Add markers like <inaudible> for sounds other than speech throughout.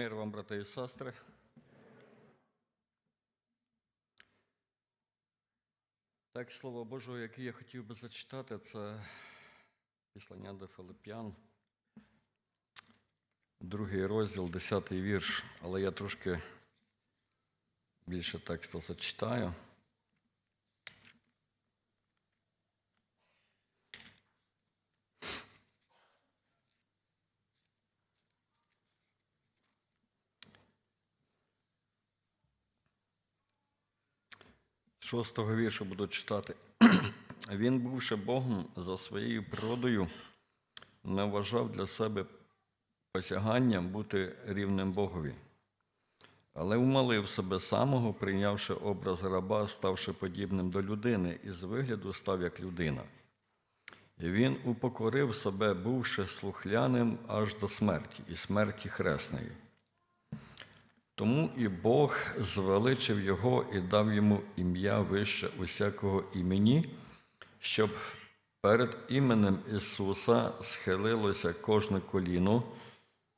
Мир вам, брати і сестри. Так, Слово Божого, яке я хотів би зачитати, це післання до Филип'ян, другий розділ, десятий вірш, але я трошки більше тексту зачитаю. Шостого віршу буду читати. <clears throat> Він, бувши Богом за своєю природою, не вважав для себе посяганням бути рівним Богові, але умалив себе самого, прийнявши образ раба, ставши подібним до людини, і з вигляду став як людина. І він упокорив себе, бувши слухляним аж до смерті, і смерті хресної. Тому і Бог звеличив його і дав йому ім'я вище усякого імені, щоб перед іменем Ісуса схилилося кожне коліно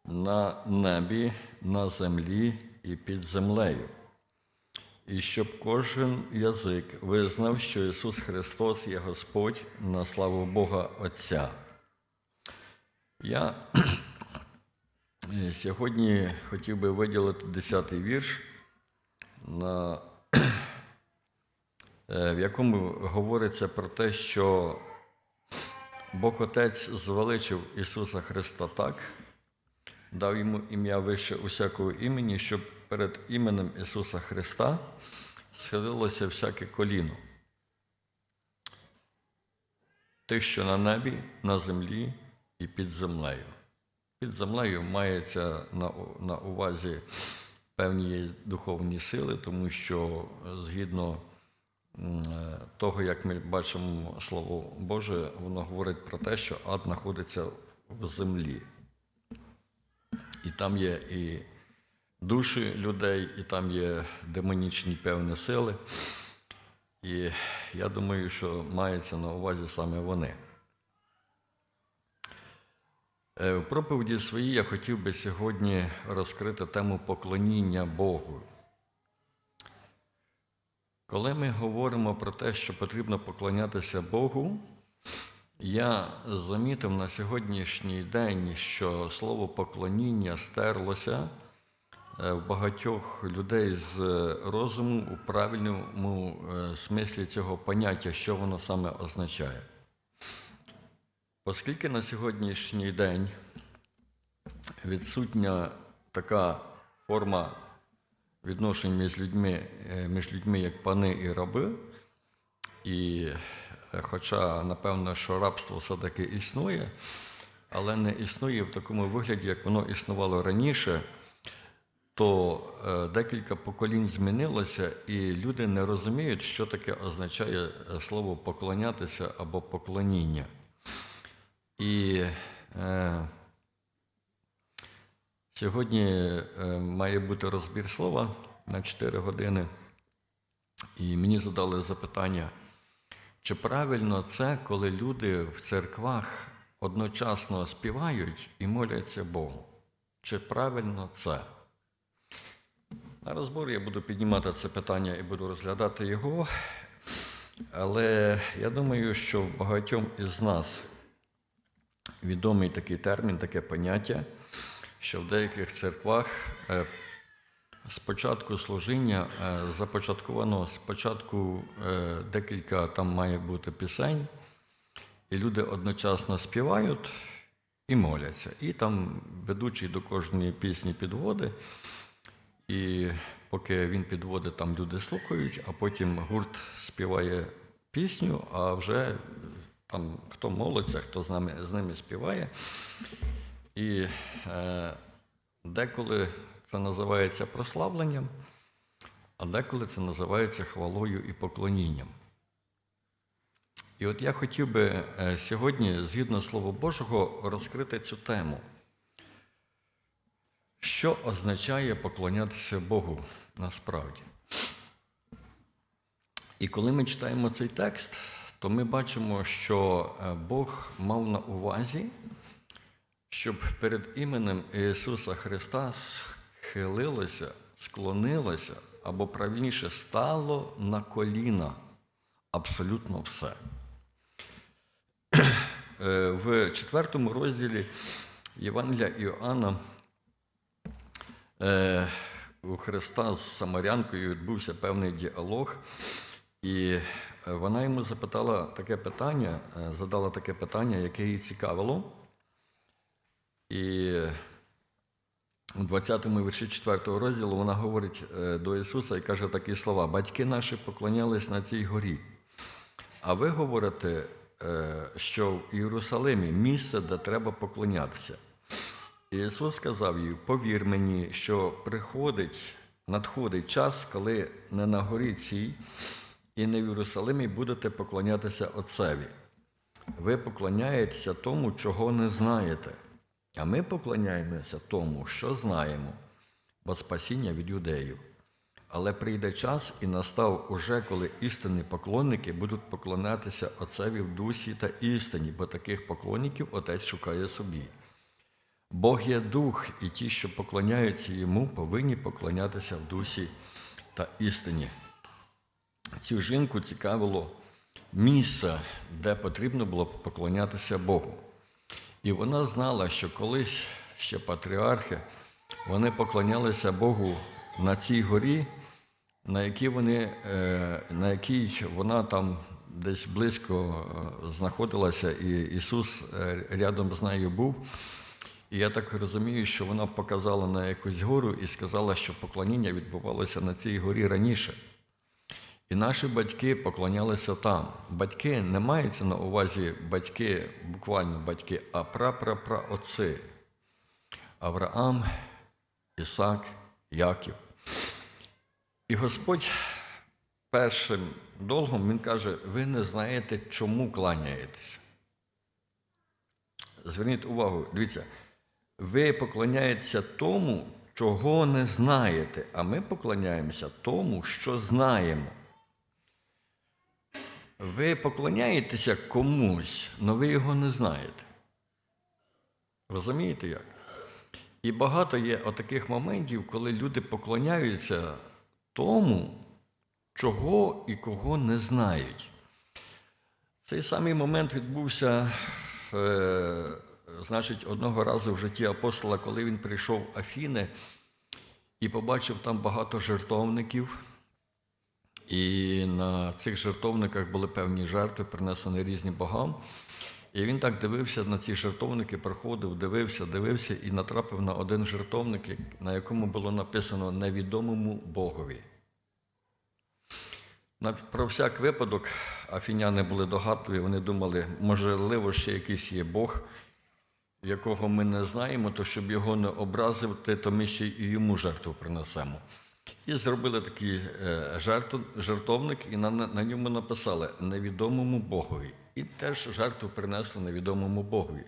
на небі, на землі і під землею. І щоб кожен язик визнав, що Ісус Христос є Господь на славу Бога Отця. Я Сьогодні хотів би виділити 10-й вірш, на, е, в якому говориться про те, що Бог Отець звеличив Ісуса Христа так, дав йому ім'я вище усякого імені, щоб перед іменем Ісуса Христа схилилося всяке коліно. Тих, що на небі, на землі і під землею. Під землею мається на, на увазі певні духовні сили, тому що згідно е, того, як ми бачимо Слово Боже, воно говорить про те, що ад знаходиться в землі. І там є і душі людей, і там є демонічні певні сили. І я думаю, що мається на увазі саме вони. Е, В проповіді своїй я хотів би сьогодні розкрити тему поклоніння Богу. Коли ми говоримо про те, що потрібно поклонятися Богу, я замітив на сьогоднішній день, що слово поклоніння стерлося е, в багатьох людей з розуму у правильному е, смислі цього поняття, що воно саме означає. Оскільки на сьогоднішній день відсутня така форма відношень між людьми, е, між людьми як пани і раби, і е, хоча, напевно, що рабство все-таки існує, але не існує в такому вигляді, як воно існувало раніше, то е, декілька поколінь змінилося, і люди не розуміють, що таке означає слово поклонятися або поклоніння. І е, сьогодні е, має бути розбір слова на 4 години. І мені задали запитання, чи правильно це, коли люди в церквах одночасно співають і моляться Богу? Чи правильно це? На розбор я буду піднімати це питання і буду розглядати його. Але я думаю, що багатьом із нас відомий такий термін, таке поняття, що в деяких церквах е, спочатку служіння е, започатковано спочатку е, декілька там має бути пісень, і люди одночасно співають і моляться. І там ведучий до кожної пісні підводить. І поки він підводить, там люди слухають, а потім гурт співає пісню, а вже там хто молиться, хто з нами з ними співає. І е, деколи це називається прославленням, а деколи це називається хвалою і поклонінням. І от я хотів би е, сьогодні, згідно Слова Божого, розкрити цю тему. Що означає поклонятися Богу насправді? І коли ми читаємо цей текст, то ми бачимо, що е, Бог мав на увазі, щоб перед іменем Ісуса Христа схилилося, склонилося, або правильніше стало на коліна. Абсолютно все. Е, В четвертому розділі Євангелія Іоанна е, у Христа з Самарянкою відбувся певний діалог, і е, вона йому запитала таке питання, е, задала таке питання, яке її цікавило. І у 20-му вірші 4 розділу вона говорить е, до Ісуса і каже такі слова: Батьки наші поклонялись на цій горі. А ви говорите, що в Єрусалимі місце, де треба поклонятися. І Ісус сказав їй: повір мені, що приходить, надходить час, коли не на горі цій і не в Єрусалимі будете поклонятися Отцеві. Ви поклоняєтеся тому, чого не знаєте. А ми поклоняємося тому, що знаємо, бо спасіння від юдеїв. Але прийде час і настав уже, коли істинні поклонники будуть поклонятися Отцеві в дусі та істині, бо таких поклонників Отець шукає собі. Бог є дух, і ті, що поклоняються йому, повинні поклонятися в дусі та істині. Цю жінку цікавило місце, де потрібно було поклонятися Богу. І вона знала, що колись ще патріархи вони поклонялися Богу на цій горі, на якій вони, е, на якій вона там десь близько е, знаходилася, і Ісус е, рядом з нею був. І я так розумію, що вона показала на якусь гору і сказала, що поклоніння відбувалося на цій горі раніше. І наші батьки поклонялися там. Батьки не мається на увазі батьки, буквально батьки, а прапрапраотці. Авраам, Ісак, Яків. І Господь першим долгом Він каже: ви не знаєте, чому кланяєтеся. Зверніть увагу, дивіться, ви поклоняєтеся тому, чого не знаєте, а ми поклоняємося тому, що знаємо. Ви поклоняєтеся комусь, але ви його не знаєте. Розумієте як? І багато є отаких моментів, коли люди поклоняються тому, чого і кого не знають. Цей самий момент відбувся, е, значить, одного разу в житті апостола, коли він прийшов в Афіни і побачив там багато жертовників. І на цих жертовниках були певні жертви, принесені різні богам. І він так дивився на ці жертовники, проходив, дивився, дивився і натрапив на один жертовник, на якому було написано невідомому Богові. Про всяк випадок афіняни були догадливі, вони думали, можливо, ще якийсь є Бог, якого ми не знаємо, то щоб його не образити, то ми ще і йому жертву принесемо. І зробили такий е, жертв, жертовник, і на, на ньому написали невідомому Богові. І теж жертву принесли невідомому Богові.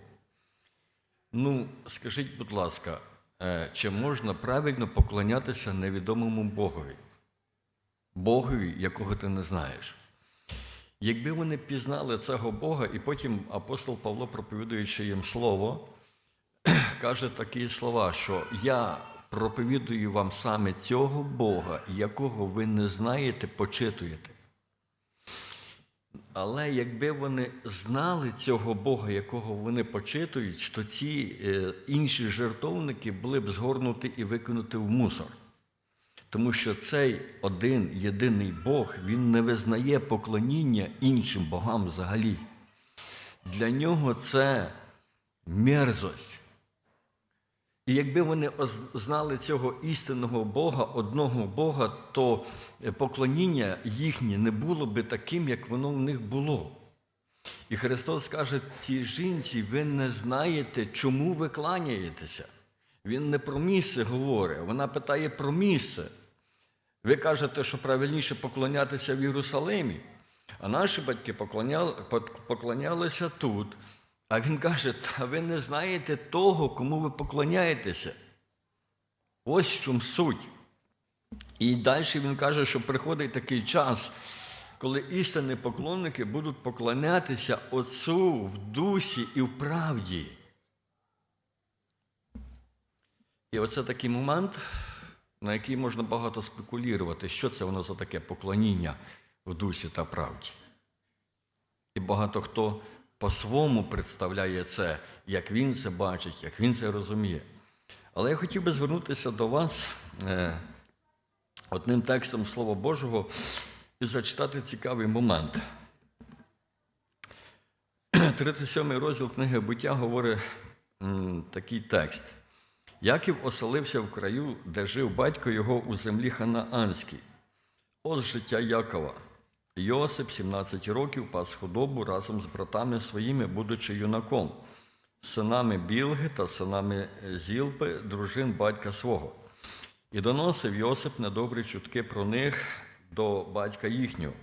Ну, скажіть, будь ласка, е, чи можна правильно поклонятися невідомому Богові? Богові, якого ти не знаєш? Якби вони пізнали цього Бога, і потім апостол Павло, проповідуючи їм слово, каже такі слова, що я проповідую вам саме цього Бога, якого ви не знаєте, почитуєте. Але якби вони знали цього Бога, якого вони почитують, то ці е, інші жертовники були б згорнуті і викинуті в мусор. Тому що цей один єдиний Бог, він не визнає поклоніння іншим богам взагалі. Для нього це мерзость. І якби вони знали цього істинного Бога, одного Бога, то е, поклоніння їхнє не було би таким, як воно в них було. І Христос каже цій жінці, ви не знаєте, чому ви кланяєтеся. Він не про місце говорить, вона питає про місце. Ви кажете, що правильніше поклонятися в Єрусалимі, а наші батьки поклонялися тут. А він каже, та ви не знаєте того, кому ви поклоняєтеся. Ось в чому суть. І далі він каже, що приходить такий час, коли істинні поклонники будуть поклонятися Отцу в дусі і в правді. І оце такий момент, на який можна багато спекулювати, що це воно за таке поклоніння в дусі та правді. І багато хто по-своєму представляє це, як він це бачить, як він це розуміє. Але я хотів би звернутися до вас е, одним текстом Слова Божого і зачитати цікавий момент. <clears throat> 37 розділ книги буття говорить такий текст. Яків оселився в краю, де жив батько його у землі Ханаанській. Ось життя Якова. Йосип 17 років пас худобу разом з братами своїми, будучи юнаком, синами Білги та синами Зілпи, дружин батька свого. І доносив Йосип недобрі чутки про них до батька їхнього.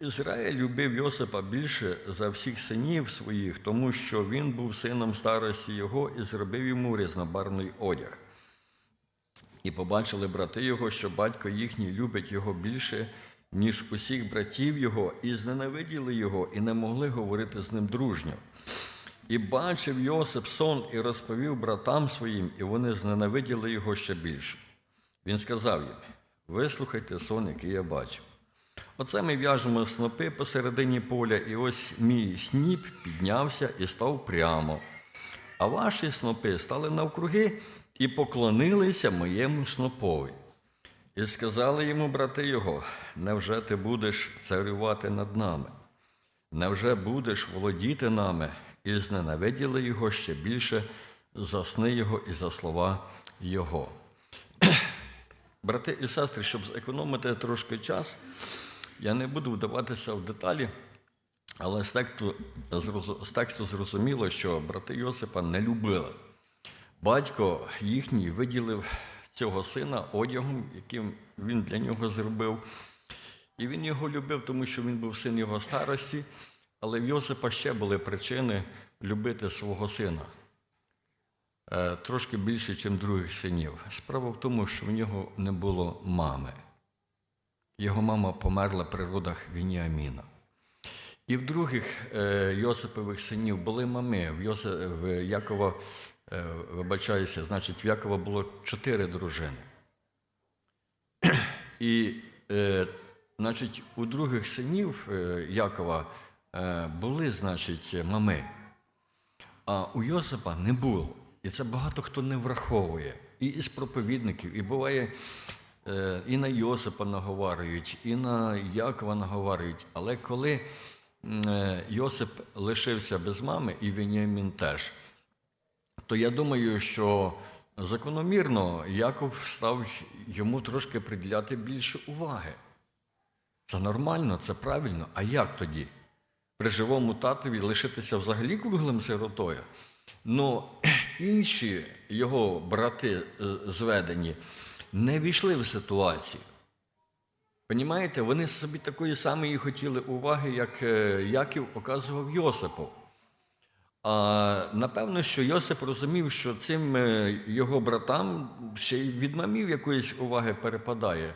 Ізраїль любив Йосипа більше за всіх синів своїх, тому що він був сином старості його і зробив йому різнобарний одяг. І побачили брати його, що батько їхній любить його більше, ніж усіх братів його, і зненавиділи його, і не могли говорити з ним дружньо. І бачив Йосип сон і розповів братам своїм, і вони зненавиділи його ще більше. Він сказав їм: вислухайте сон, який я бачив. Оце ми в'яжемо снопи посередині поля, і ось мій сніп піднявся і став прямо. А ваші снопи стали навкруги і поклонилися моєму снопові. І сказали йому брати його: невже ти будеш царювати над нами? Невже будеш володіти нами? І зненавиділи його ще більше за сни його і за слова його. <clears throat> Брати і сестри, щоб зекономити трошки час, я не буду вдаватися в деталі, але з тексту, з тексту зрозуміло, що брати Йосипа не любили. Батько їхній виділив цього сина одягом, яким він для нього зробив. І він його любив, тому що він був син його старості, але в Йосипа ще були причини любити свого сина. Е, Трошки більше, ніж других синів. Справа в тому, що в нього не було мами. Його мама померла при родах Вініаміна. І в других е, Йосипових синів були мами. В, Якова, вибачаюся, значить, в Якова було чотири дружини. І, е, значить, у других синів е, Якова е, були, значить, мами, а у Йосипа не було. І це багато хто не враховує. І із проповідників, і буває, е, і на Йосипа наговарюють, і на Якова наговарюють. Але коли е, Йосип лишився без мами, і Веніамін теж, то я думаю, що закономірно Яков став йому трошки приділяти більше уваги. Це нормально, це правильно. А як тоді? При живому татові лишитися взагалі круглим сиротою? Ну, <clears throat> інші його брати е, зведені не війшли в ситуацію. Понімаєте, вони собі такої самої хотіли уваги, як е, Яків оказував Йосипу. А напевно, що Йосип розумів, що цим е, його братам ще й від мамів якоїсь уваги перепадає.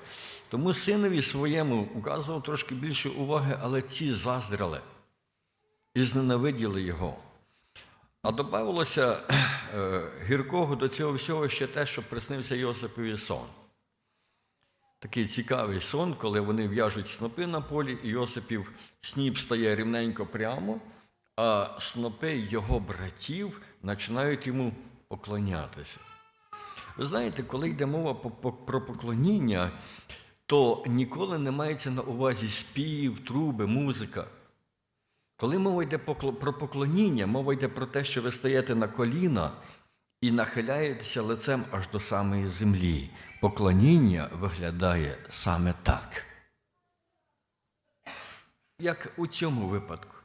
Тому синові своєму указував трошки більше уваги, але ці заздрили і зненавиділи його. А додавалося е, гіркого до цього всього ще те, що приснився Йосипові сон. Такий цікавий сон, коли вони в'яжуть снопи на полі, і Йосипів сніп стає рівненько прямо, а снопи його братів починають йому поклонятися. Ви знаєте, коли йде мова про поклоніння, то ніколи не мається на увазі спів, труби, музика. Коли мова йде про поклоніння, мова йде про те, що ви стаєте на коліна і нахиляєтеся лицем аж до самої землі. Поклоніння виглядає саме так. Як у цьому випадку.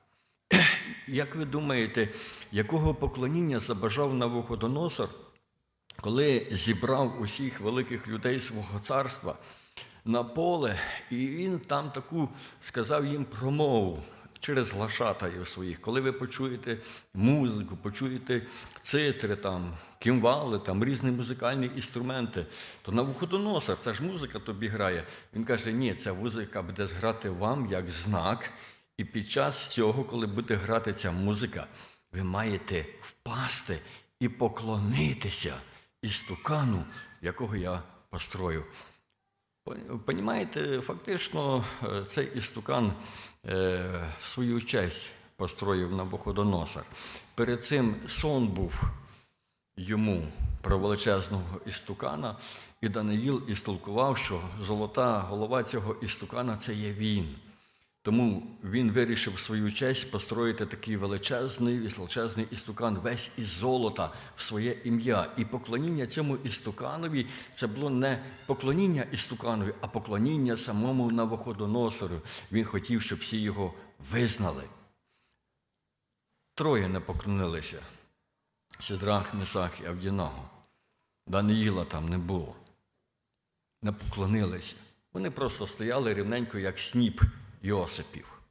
Як ви думаєте, якого поклоніння забажав Навуходоносор, коли зібрав усіх великих людей свого царства на поле, і він там таку сказав їм промову через глашатаїв своїх. Коли ви почуєте музику, почуєте цитри, там, кімвали, там, різні музикальні інструменти, то Навуходоносор, це ж музика тобі грає. Він каже, ні, ця музика буде грати вам як знак. І під час цього, коли буде грати ця музика, ви маєте впасти і поклонитися істукану, якого я построю. Понімаєте, фактично е, цей істукан е, в свою честь построїв Навуходоносор. Перед цим сон був йому про величезного істукана, і Даниїл істолкував, що золота голова цього істукана це є він. Тому він вирішив свою честь построїти такий величезний, величезний істукан, весь із золота в своє ім'я. І поклоніння цьому істуканові це було не поклоніння істуканові, а поклоніння самому Навуходоносору. Він хотів, щоб всі його визнали. Троє не поклонилися. Сидрах, Месах і Авдінаго. Даниїла там не було. Не поклонилися. Вони просто стояли рівненько, як сніп Йосипів.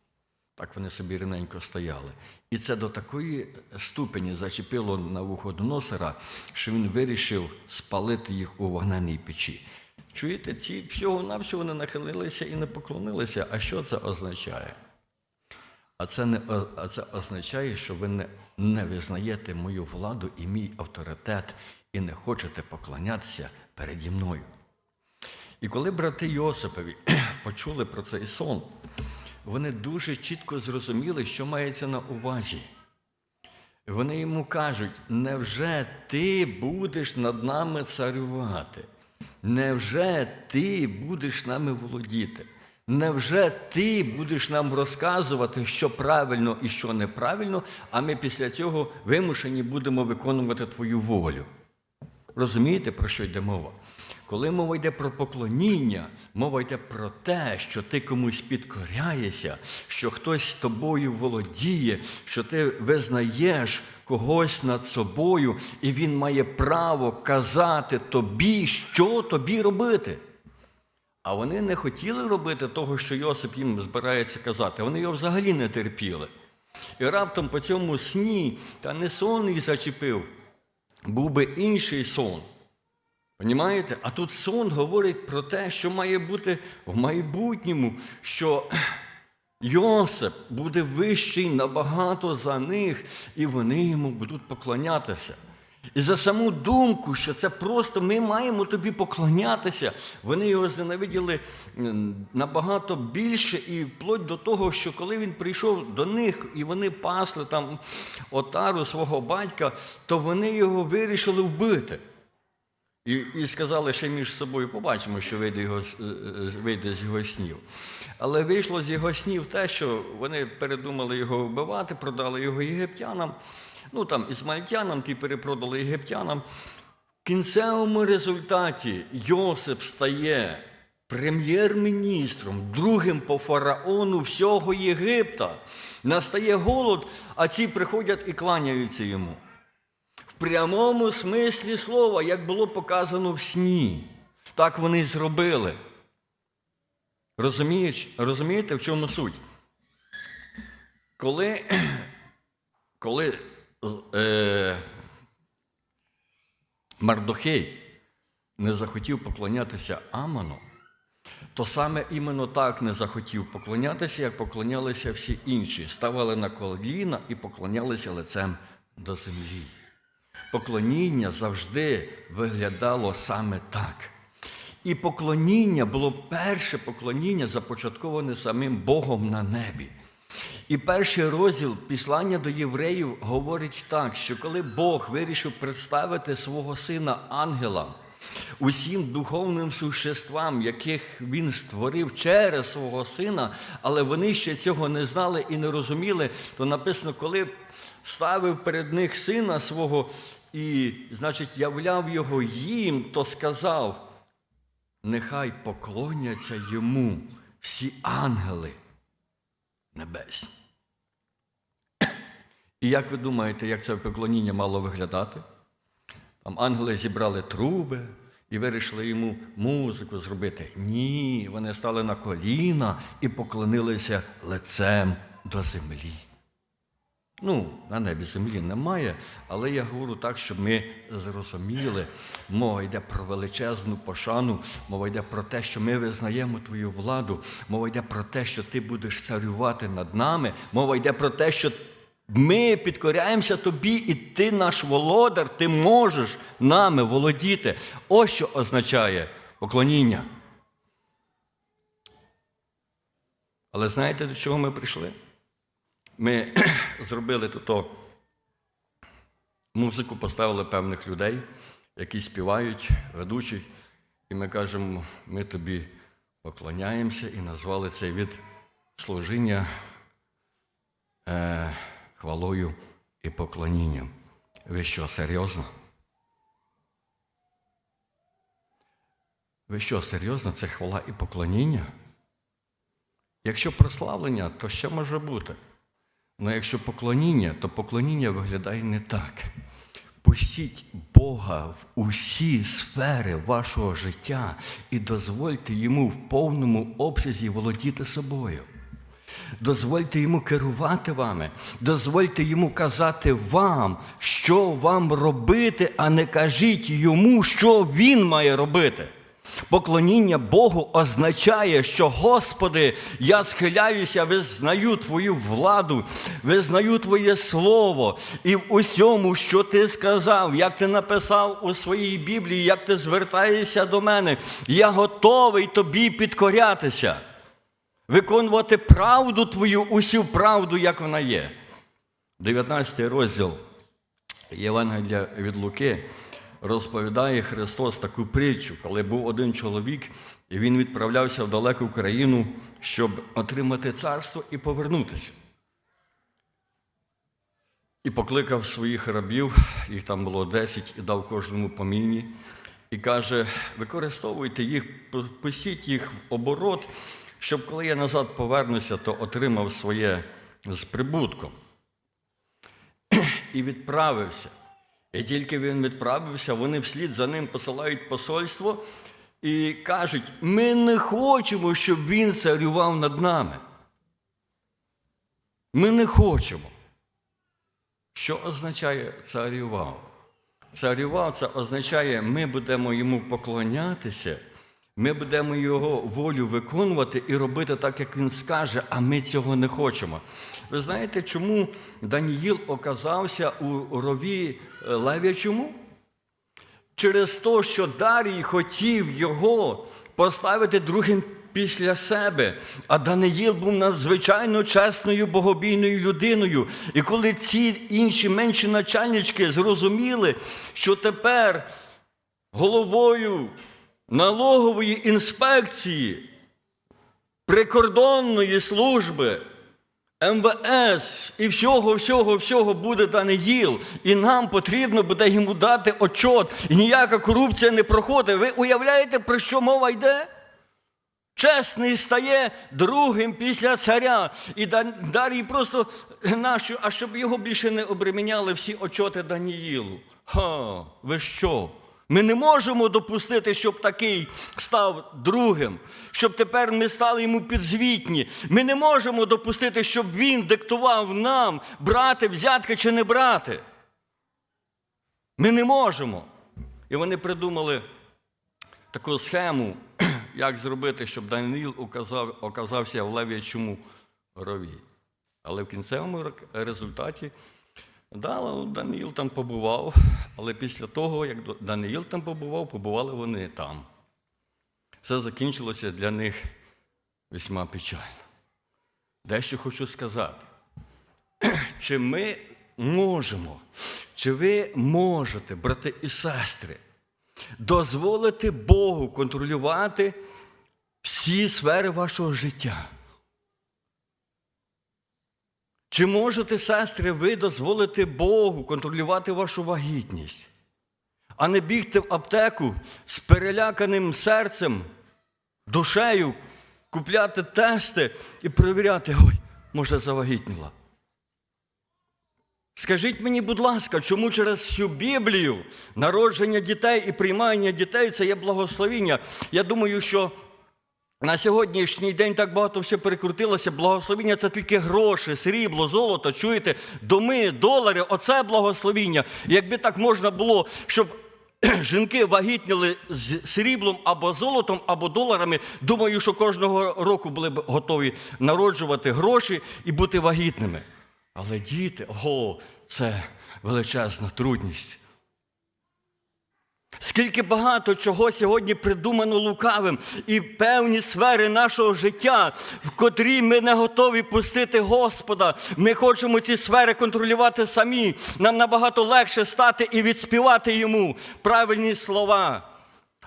Так вони собі рівненько стояли. І це до такої ступені зачепило на Навуходоносора, що він вирішив спалити їх у вогненій печі. Чуєте, ці всього-навсього не нахилилися і не поклонилися. А що це означає? А це, не, а це означає, що ви не, не визнаєте мою владу і мій авторитет, і не хочете поклонятися переді мною. І коли брати Йосипові <clears throat> почули про цей сон, вони дуже чітко зрозуміли, що мається на увазі. Вони йому кажуть: невже ти будеш над нами царювати? Невже ти будеш нами володіти? Невже ти будеш нам розказувати, що правильно і що неправильно, а ми після цього вимушені будемо виконувати твою волю? Розумієте, про що йде мова? Коли мова йде про поклоніння, мова йде про те, що ти комусь підкоряєшся, що хтось тобою володіє, що ти визнаєш когось над собою, і він має право казати тобі, що тобі робити. А вони не хотіли робити того, що Йосип їм збирається казати. Вони його взагалі не терпіли. І раптом по цьому сні, та не сон їх зачепив, був би інший сон. Понімаєте? А тут сон говорить про те, що має бути в майбутньому, що Йосип буде вищий набагато за них, і вони йому будуть поклонятися. І за саму думку, що це просто ми маємо тобі поклонятися, вони його зненавиділи набагато більше, і вплоть до того, що коли він прийшов до них і вони пасли там отару свого батька, то вони його вирішили вбити. І і сказали ще між собою, побачимо, що вийде, його, вийде з його снів. Але вийшло з його снів те, що вони передумали його вбивати, продали його єгиптянам, ну там ізмальтянам, ті перепродали єгиптянам. В кінцевому результаті Йосип стає прем'єр-міністром, другим по фараону всього Єгипта. Настає голод, а ці приходять і кланяються йому прямому смислі слова, як було показано в сні. Так вони й зробили. Розумієш? Розумієте, в чому суть? Коли <clears throat> коли е, Мардохей не захотів поклонятися Аману, то саме іменно так не захотів поклонятися, як поклонялися всі інші. Ставали на коліна і поклонялися лицем до землі поклоніння завжди виглядало саме так. І поклоніння було перше поклоніння, започатковане самим Богом на небі. І перший розділ післання до євреїв говорить так, що коли Бог вирішив представити свого сина ангелам, усім духовним существам, яких він створив через свого сина, але вони ще цього не знали і не розуміли, то написано, коли ставив перед них сина свого і, значить, являв його їм, то сказав, нехай поклоняться йому всі ангели небесні. І як ви думаєте, як це поклоніння мало виглядати? Там ангели зібрали труби і вирішили йому музику зробити. Ні, вони стали на коліна і поклонилися лицем до землі. Ну, на небі землі немає, але я говорю так, щоб ми зрозуміли. Мова йде про величезну пошану, мова йде про те, що ми визнаємо твою владу, мова йде про те, що ти будеш царювати над нами, мова йде про те, що Ми підкоряємося тобі, і ти наш володар, ти можеш нами володіти. Ось що означає поклоніння. Але знаєте, до чого ми прийшли? Ми <clears throat> зробили тут музику, поставили певних людей, які співають, ведучі, і ми кажемо, ми тобі поклоняємося і назвали цей від служіння е, хвалою і поклонінням. Ви що, серйозно? Ви що, серйозно? Це хвала і поклоніння? Якщо прославлення, то що може бути? Ну якщо поклоніння, то поклоніння виглядає не так. Пустіть Бога в усі сфери вашого життя і дозвольте йому в повному обсязі володіти собою. Дозвольте йому керувати вами, дозвольте йому казати вам, що вам робити, а не кажіть йому, що він має робити. Поклоніння Богу означає, що, Господи, я схиляюся, визнаю Твою владу, визнаю Твоє Слово і в усьому, що Ти сказав, як ти написав у своїй Біблії, як ти звертаєшся до мене, я готовий тобі підкорятися, виконувати правду Твою, усю правду, як вона є. 19 розділ Євангелія від Луки розповідає Христос таку притчу, коли був один чоловік, і він відправлявся в далеку країну, щоб отримати царство і повернутися. І покликав своїх рабів, їх там було 10, і дав кожному по міні, і каже: використовуйте їх, пустіть їх в оборот, щоб коли я назад повернуся, то отримав своє з прибутком. <clears throat> І відправився. І тільки він відправився, вони вслід за ним посилають посольство і кажуть: ми не хочемо, щоб він царював над нами. Ми не хочемо. Що означає царював? Царював це означає, ми будемо йому поклонятися, ми будемо його волю виконувати і робити так, як він скаже, а ми цього не хочемо. Ви знаєте, чому Даніїл оказався у рові лев'ячому? Через те, що Дарій хотів його поставити другим після себе. А Даниїл був надзвичайно чесною богобійною людиною. І коли ці інші менші начальнички зрозуміли, що тепер головою налогової інспекції прикордонної служби. МВС і всього, всього, всього буде Даниїл, і нам потрібно буде йому дати отчот, і ніяка корупція не проходить. Ви уявляєте, про що мова йде? Чесний стає другим після царя. І Дарій просто нащо, а щоб його більше не обреміняли всі очоти Даніїлу. Ха, ви що? Ми не можемо допустити, щоб такий став другим, щоб тепер ми стали йому підзвітні. Ми не можемо допустити, щоб він диктував нам, брати взятки чи не брати. Ми не можемо. І вони придумали таку схему, <clears throat> як зробити, щоб Даниїл оказав, оказався в лев'ячому рові. Але в кінцевому результаті Да, Даниїл там побував, але після того, як Даниїл там побував, побували вони там. Все закінчилося для них весьма печально. Дещо хочу сказати. <clears throat> Чи ми можемо, чи ви можете, брати і сестри, дозволити Богу контролювати всі сфери вашого життя? Чи можете, сестри, ви дозволити Богу контролювати вашу вагітність, а не бігти в аптеку з переляканим серцем, душею, купляти тести і перевіряти, ой, може, завагітніла? Скажіть мені, будь ласка, чому через всю Біблію народження дітей і приймання дітей це є благословіння? Я думаю, що на сьогоднішній день так багато все перекрутилося. Благословіння це тільки гроші, срібло, золото, чуєте, доми, долари оце благословіння. Якби так можна було, щоб <clears throat> жінки вагітніли з сріблом або золотом, або доларами, думаю, що кожного року були б готові народжувати гроші і бути вагітними. Але діти, о, це величезна трудність. Скільки багато чого сьогодні придумано лукавим, і певні сфери нашого життя, в котрі ми не готові пустити Господа. Ми хочемо ці сфери контролювати самі. Нам набагато легше стати і відспівати йому правильні слова.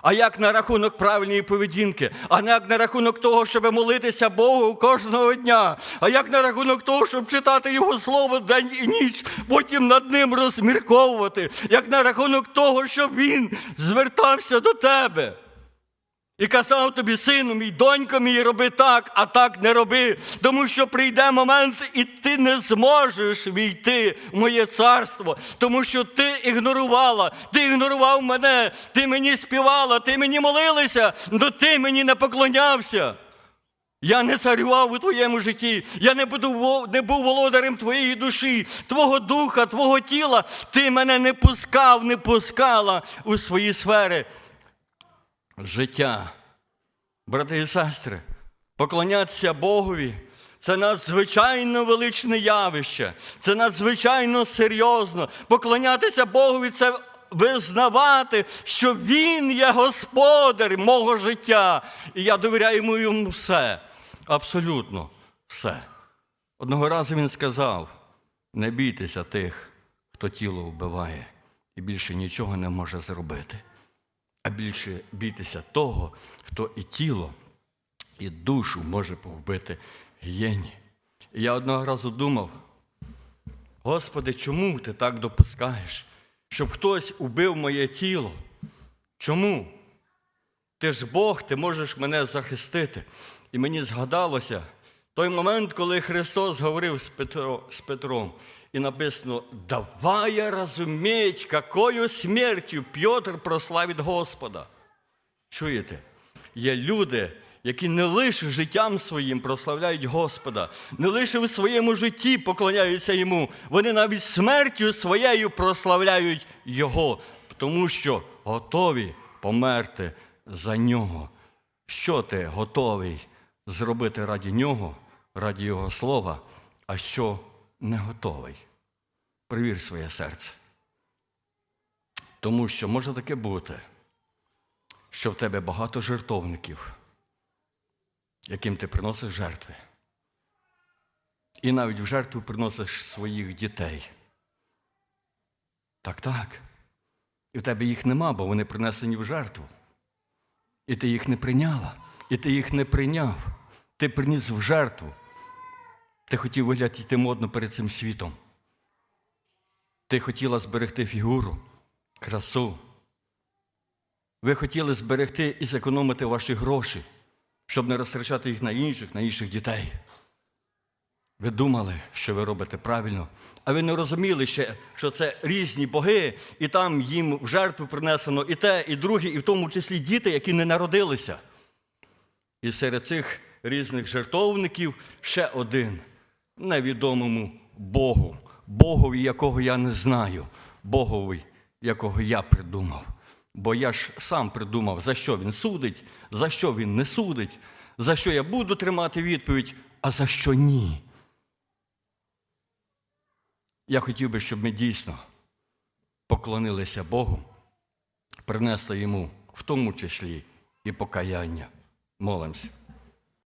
А як на рахунок правильної поведінки? А як на рахунок того, щоб молитися Богу кожного дня? А як на рахунок того, щоб читати Його слово день і ніч, потім над ним розмірковувати? Як на рахунок того, щоб він звертався до тебе? І казав тобі, сину мій, донько мій, роби так, а так не роби. Тому що прийде момент, і ти не зможеш війти в моє царство, тому що ти ігнорувала, ти ігнорував мене, ти мені співала, ти мені молилася, але ти мені не поклонявся. Я не царював у твоєму житті, я не, буду, не був володарем твоєї душі, твого духа, твого тіла. Ти мене не пускав, не пускала у свої сфери життя. Брати і сестри, поклонятися Богові це надзвичайно величне явище, це надзвичайно серйозно. Поклонятися Богові це визнавати, що Він є господар мого життя. І я довіряю йому все, абсолютно все. Одного разу він сказав: не бійтеся тих, хто тіло вбиває, і більше нічого не може зробити а більше бійтеся того, хто і тіло, і душу може повбити гієні. І я одного разу думав, Господи, чому ти так допускаєш, щоб хтось убив моє тіло? Чому? Ти ж Бог, ти можеш мене захистити. І мені згадалося той момент, коли Христос говорив з Петром, і написано: давай розуміть, якою смертю Петр прославить Господа. Чуєте? Є люди, які не лише життям своїм прославляють Господа, не лише в своєму житті поклоняються йому, вони навіть смертю своєю прославляють Його, тому що готові померти за нього. Що ти готовий зробити раді нього, раді Його слова, а що не готовий? Привір своє серце. Тому що може таке бути що в тебе багато жертовників, яким ти приносиш жертви. І навіть в жертву приносиш своїх дітей. Так, так. І в тебе їх нема, бо вони принесені в жертву. І ти їх не прийняла, і ти їх не прийняв. Ти приніс в жертву. Ти хотів виглядати модно перед цим світом. Ти хотіла зберегти фігуру, красу. Ви хотіли зберегти і зекономити ваші гроші, щоб не розтрачати їх на інших, на інших дітей. Ви думали, що ви робите правильно, а ви не розуміли ще, що це різні боги, і там їм в жертву принесено і те, і друге, і в тому числі діти, які не народилися. І серед цих різних жертовників ще один невідомому Богу, Богові, якого я не знаю, Богові, якого я придумав. Бо я ж сам придумав, за що він судить, за що він не судить, за що я буду тримати відповідь, а за що ні. Я хотів би, щоб ми дійсно поклонилися Богу, принесли йому в тому числі і покаяння. Молимося.